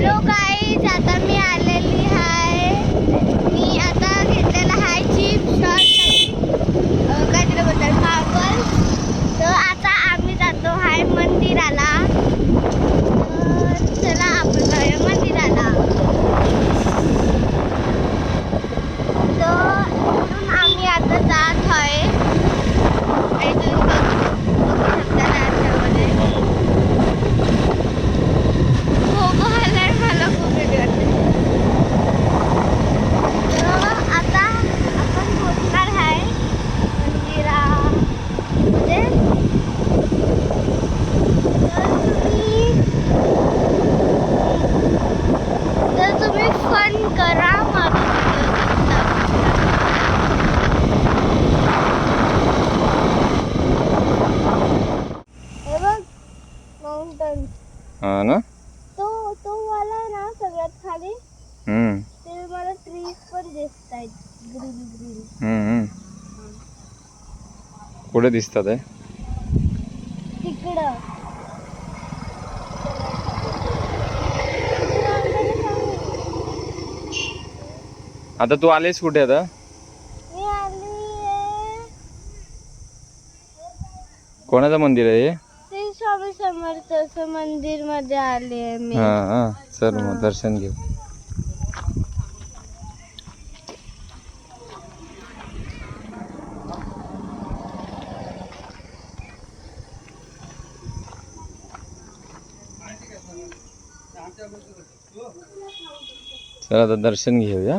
Hello guys आता मी आले आहे मी आता घेतलेला आहे चिप शॉर्ट काय तिला बोलतात मार्बल तर आता आम्ही जातो आहे मंदिराला तर चला आपण जाऊया मंदिराला तर इकडून आम्ही आता जात आहे इथून बघ- बघू शकता नाश्त्यामध्ये खूप आलाय मला खूप भीती वाटते तर आता आपण पोचणार आहे मंदिरा मध्ये तर तुम्ही तर फन करा माझा हे बघ माउंटन हा ना? तो तो वाला ना सगळ्यात खाली हम्म. ते मला ट्रीज पण दिसत आहेत. ग्रीन ग्रीन हम्म हम्म. कुठे दिसतात आहे तिकडं. आता तू आलेस कुठे आता? कोणाचं मंदिर आहे हे? श्री स्वामी समर्थाचं मंदिरमध्ये आले मी. हा हा. चल हा. मग दर्शन घेऊ. चल आता दर्शन घेऊया.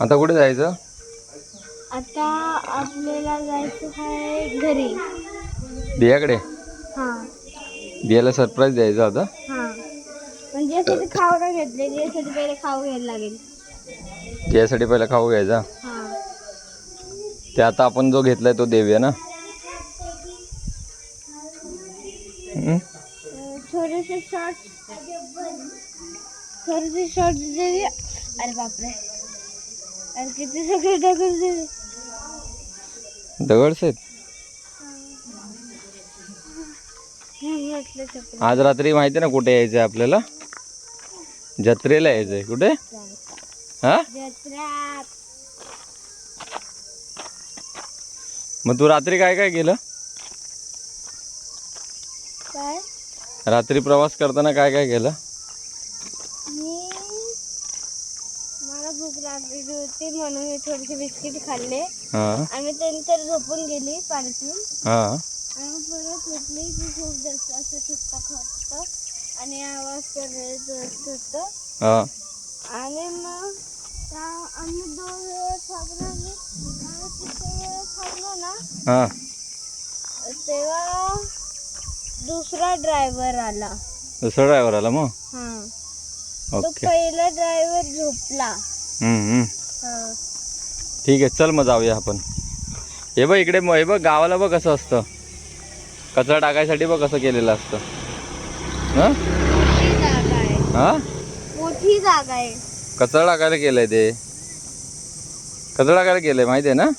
आता कुठे जायचं? आता आपल्याला जायचं आहे घरी. दियाकडे हा. दियाला सरप्राईज द्यायचं आता. हा. म्हणजे यासाठी खाऊ घेतले यासाठी पहिले खाऊ घ्यायला लागेल. दियासाठी पहिला खाऊ घ्यायचा? हा. ते आता आपण जो घेतलाय तो देऊया ना. थोडेसे शॉर्ट थोडेसे शॉर्ट अरे बापरे. किती सगळे दिले दगडच आहेत आज रात्री माहिती ना कुठे यायचंय आपल्याला? जत्रेला यायचंय कुठे? हा? मग तू रात्री काय काय केलं? रात्री प्रवास करताना काय काय केलं मी मला भूक लागलेली होती म्हणून मी थोडेसे बिस्किट खाल्ले. हा. आणि त्यानंतर झोपून गेली पाण्यातून हा. आणि परत उठली की खूप जास्त असं ठुकता होतं आणि आवाज करत होतं. हा. आणि मग त्या आम्ही दोन वेळेस थांबलो आणि तिसऱ्या वेळेस थांबलो ना हा. तेव्हा दुसरा ड्रायव्हर आला. दुसरा ड्रायव्हर आला मग? हा. तो ओके. पहिला ड्रायव्हर झोपला. हम्म, हम्म. ठीक आहे चल मग जाऊया आपण. हे बघ इकडे मग हे बघ गावाला बघ कसं असतं. कचरा टाकायसाठी बघ कसं केलेलं असतं. हा? मोठी जागा आहे. हा कचरा टाकायला केलंय ते. कचरा टाकायला केलंय माहिती आहे ना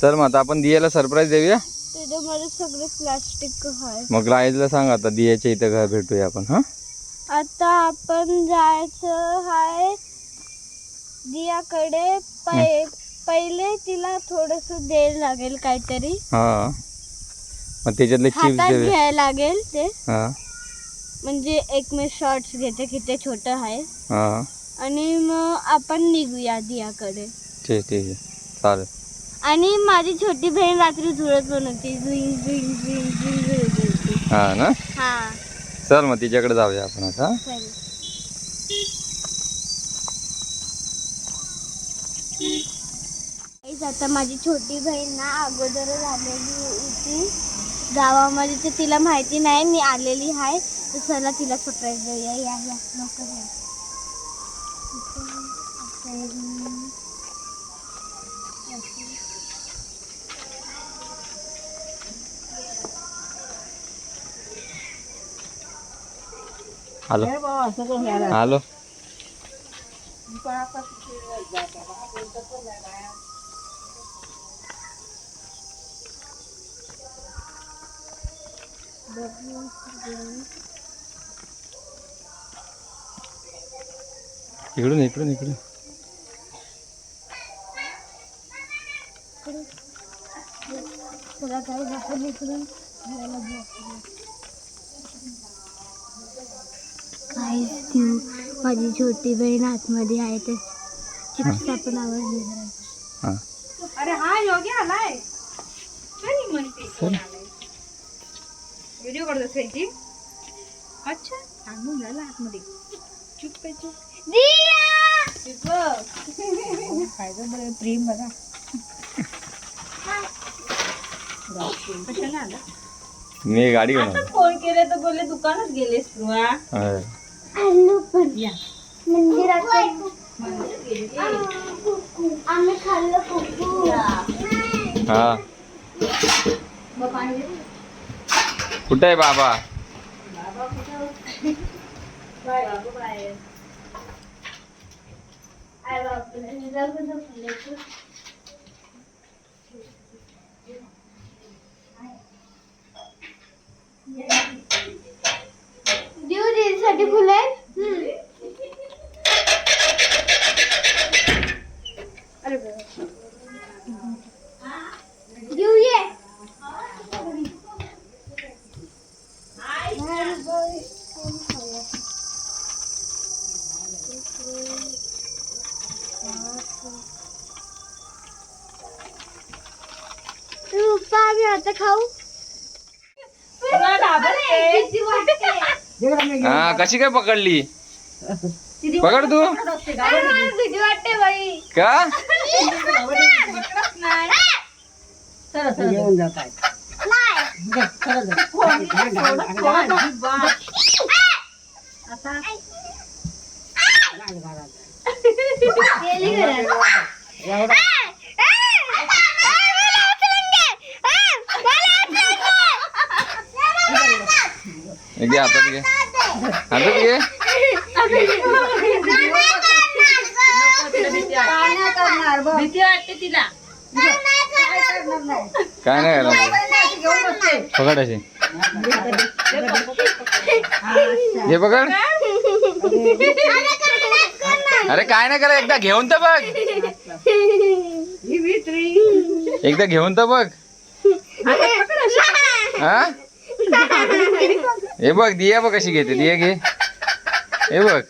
चल मग आता आपण दियाला सरप्राईज देऊया. त्याच्यामध्ये सगळे प्लास्टिक आहे. मग राईजला सांग आता दियाच्या इथं घर भेटूया आपण हा? आता आपण जायचं आहे दियाकडे पै पहिले तिला थोडस द्यायला लागेल काहीतरी. हा. मग त्याच्यातले चिप्स हातात घ्यायला लागेल ते. हा. म्हणजे एक मी शॉर्ट्स घेते की ते छोटं आहे. हां. आणि मग आपण निघूया दियाकडे. ठीक ठीक आहे. चालेल. आणि माझी छोटी बहीण रात्री झुळत पण होती झुईंग झुईंग झुईंग झुईंग झुळत होती हां ना? हा. चल मग तिच्याकडे जाऊया आपण आता. चल. गाईज, आता माझी छोटी बहीण ना अगोदर आलेली होती. गावामध्ये तर तिला माहिती नाही मी आलेली आहे. तर चला तिला सरप्राईज देऊया. या या. लवकर या. आलो. आलो. इकडून इकडून इकडून. आपण. काहीच देऊ माझी छोटी बहीण आतमध्ये आहे तर चिप्सचा पण आवाज. हां. अरे हा योगी आलाय. म्हणते. व्हिडिओ करत असायची अच्छा सांगून झालं आतमध्ये. चुप पे चुप दिया! काय गं बरं प्रेम बघा. कशाला आला? मी गाडी घेऊन आलो. फोन केले तर बोलले दुकानात गेलेस तू हा? होय. मंदिरात आम्ही खाल्लं कुकू. हा. कुठे आहे बाबा? देऊ दीदीसाठी फुले आहेत अरे बाबा. देऊ ये रुपा आम्ही आता खाऊ तुला घाबरते. किती वाटते हा कशी काय पकडली? पकड तू. का? पकडत गेली घरात हे घे हातात घे. हातात घे. तिला भीती वाटते. भीती वाटते तिला काय नाही करायला पकड अशी. हे पकड. अरे काय नाही करा एकदा घेऊन तर बघ. एकदा घेऊन तर बघ. हा? हे बघ दिया बघ कशी घेते दिया घे. हे बघ.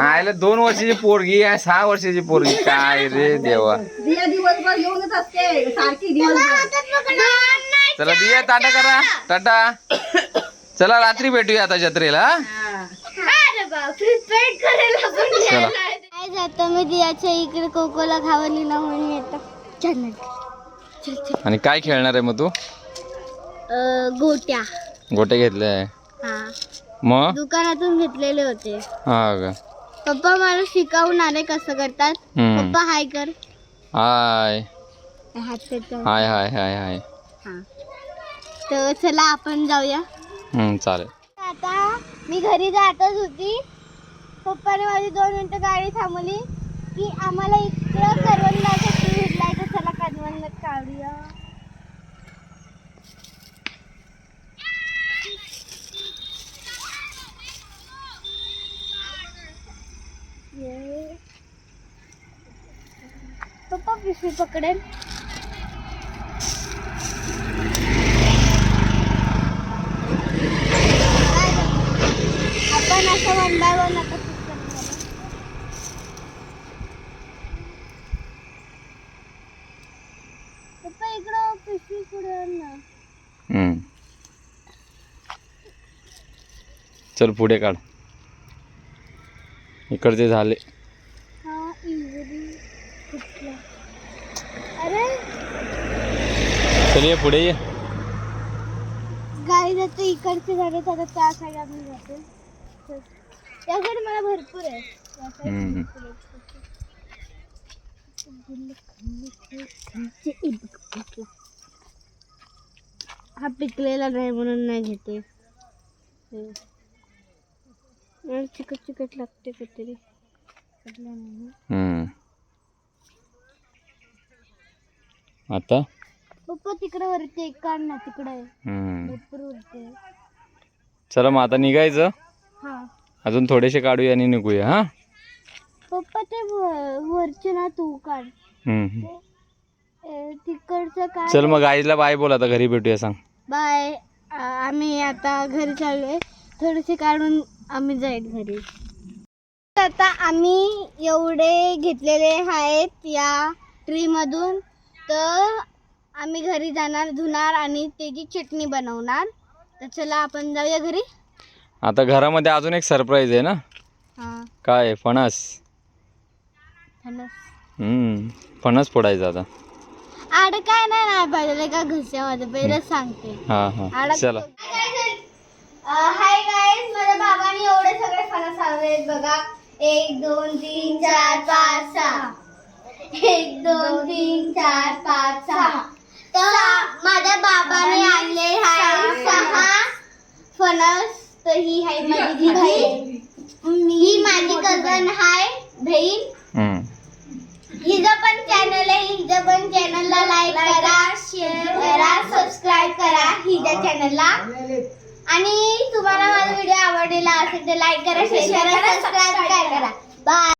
आयला दोन वर्षाची पोरगी आहे सहा वर्षाची पोरगी. काय रे देवा. दिया दिवसभर येऊनच असते सारखी दिवसभर. चला दिया टाटा करा. टाटा. चला रात्री भेटूया आता जत्रेला हा? चला. काय जातं मी दियाच्या इकडे कोकोला खावं ना म्हणून येतं. आणि काय खेळणार आहे मग तू? गोट्या. गोटे घेतले आहे. हा. मग? दुकानातून घेतलेले होते. हा का? पप्पा मला शिकवून आले कसं करतात. हम्म. पप्पा हाय कर. हाय. हात करतो हाय हाय हाय हाय. हा. तर चला आपण जाऊया. हम्म, चालेल. आता मी घरी जातच होती. पप्पाने माझी दोन मिनिटं गाडी थांबवली की आम्हाला इकडं करवंदाचा मी पकडेन. आपण असं वन बाय वन आता इकडं चल पुढे काढ. इकडचे झाले. चल ये पुढे ये गाडी जाते इकडचे तर आता त्या साईड आम्ही जातो तर त्या साईड मला भरपूर आहे त्या side हम्म. भरपूर आहे. खायचे इ बघ, पिकला. हा पिकलेला नाही म्हणून नाही घेते. मला चिकट चिकट लागते काहीतरी पिकला नाही ना. हम्म. आता पप्पा तिकडे वरती एक काढ ना तिकडे. हम्म. भरपूर वरती. आहे. चला मग आता निघायचं? हा. अजून थोडेसे काढूया आणि निघूया हा? पप्पा ते व- वरचे ना तू काढ. हम्म. ए, तिकडचं काय? चल मग आईला बाय बोल आता घरी भेटूया सांग. बाय. आ- आम्ही आता घरी चाललोय. थोडेसे काढून आम्ही जाईल घरी. आता आम्ही एवढे घेतलेले आहेत या ट्री मधून तर आम्ही घरी जाणार धुणार आणि त्याची चटणी बनवणार तर चला आपण जाऊया घरी. आता घरामध्ये अजून एक सरप्राईज आहे ना? हा. काय आहे? फणस. फणस. हम्म. फणस फोडायचा आता. अडकाय नाही नाही पाहिजे का घशामध्ये पहिलं सांगते. हा हा. चला. हाय गाईज माझ्या बाबांनी एवढे सगळे फणस बघा. एक दोन तीन चार पाच सहा. एक दोन तीन चार पाच सहा. तर माझ्या बाबाने आणले आहे सहा फणस. तर ही आहे माझी बहीण. ही माझी कझन आहे बहीण. हम्म. हिचं पण चॅनल आहे. हिचं पण चॅनलला लाईक करा शेअर करा सबस्क्राईब करा हिच्या चॅनलला आणि तुम्हाला माझा व्हिडिओ आवडलेला असेल तर लाईक करा शेअर करा सबस्क्राईब करा. बाय